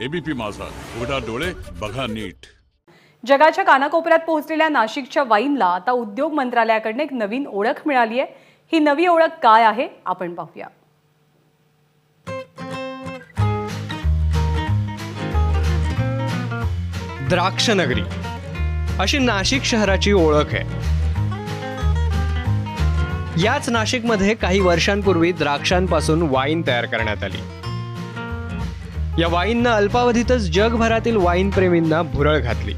ABP माझा. उघडा डोळे बघा नीट. जगाच्या कानाकोपऱ्यात पोहोचलेल्या नाशिकच्या वाईनला आता उद्योग मंत्रालयाकडनं एक नवीन ओळख मिळाली आहे. ही नवी ओळख काय आहे? आपण पाहूया. द्राक्षनगरी. अशी नाशिक शहराची ओळख आहे. याच नाशिकमध्ये काही वर्षांपूर्वी द्राक्षांपासून वाईन तयार करण्यात आली. या वाईननं अल्पावधीतच जगभरातील वाईन प्रेमींना भुरळ घातली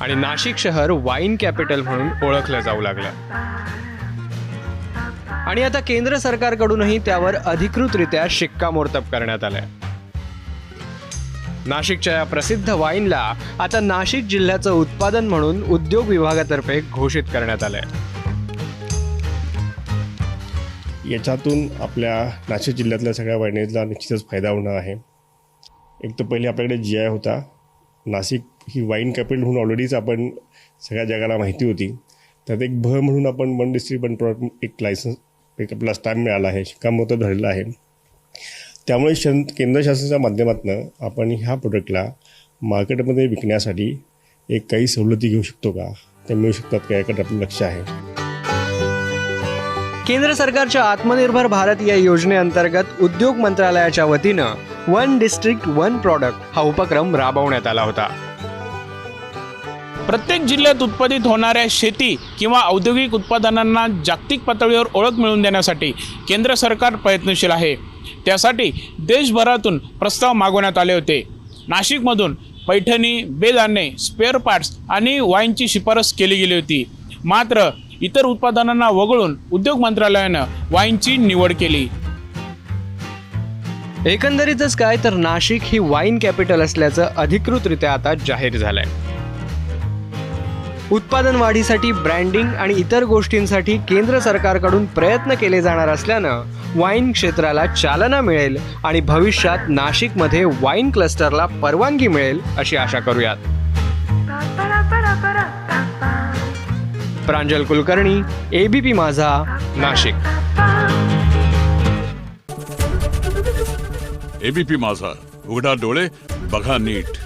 आणि नाशिक शहर वाईन कॅपिटल म्हणून ओळखलं जाऊ लागलं आणि आता केंद्र सरकारकडूनही त्यावर अधिकृतरित्या शिक्कामोर्तब करण्यात आलंय नाशिकच्या या प्रसिद्ध वाईनला आता नाशिक जिल्ह्याचं उत्पादन म्हणून उद्योग विभागातर्फे घोषित करण्यात आलंय. याच्यातून आपल्या नाशिक जिल्ह्यातल्या सगळ्या वायनेजला निश्चितच फायदा होणार आहे. एक तर पहिले आपल्याकडे जी आय होता. नाशिक ही वाईन कॅपिटल म्हणून ऑलरेडीच आपण सगळ्या जगाला माहिती होती. त्यात एक भ म्हणून आपण वन डिस्ट्रिक्ट वन प्रॉडक्ट एक लायसन्स एक आपला स्टॅम्प मिळाला आहे शिक्कामोर्तब झालेला आहे. त्यामुळे शन केंद्र शासनाच्या माध्यमातून आपण ह्या प्रोडक्टला मार्केटमध्ये विकण्यासाठी एक काही सवलती घेऊ शकतो का? ते मिळू शकतात का? याकडे आपलं लक्ष आहे. केंद्र सरकारच्या आत्मनिर्भर भारत या योजनेअंतर्गत उद्योग मंत्रालयाच्या वतीनं वन डिस्ट्रिक्ट वन प्रॉडक्ट हा उपक्रम राबवण्यात आला होता. प्रत्येक जिल्ह्यात उत्पादित होणाऱ्या शेती किंवा औद्योगिक उत्पादनांना जागतिक पातळीवर ओळख मिळवून देण्यासाठी केंद्र सरकार प्रयत्नशील आहे. त्यासाठी देशभरातून प्रस्ताव मागवण्यात आले होते. नाशिकमधून पैठणी बेदाणे स्पेअर पार्ट्स आणि वाईनची शिफारस केली गेली होती. मात्र इतर उत्पादनांना वगळून उद्योग मंत्रालयानं वाईनची निवड केली. एकंदरीतच काय तर नाशिक ही वाईन कॅपिटल असल्याचं अधिकृतरित्या आता जाहीर झालंय. उत्पादन वाढीसाठी ब्रँडिंग आणि इतर गोष्टींसाठी केंद्र सरकारकडून प्रयत्न केले जाणार असल्यानं वाईन क्षेत्राला चालना मिळेल आणि भविष्यात नाशिकमध्ये वाईन क्लस्टरला परवानगी मिळेल अशी आशा करूयात. प्रांजल कुलकर्णी एबीपी माझा नाशिक. एबीपी माझा. उघडा डोळे बघा नीट.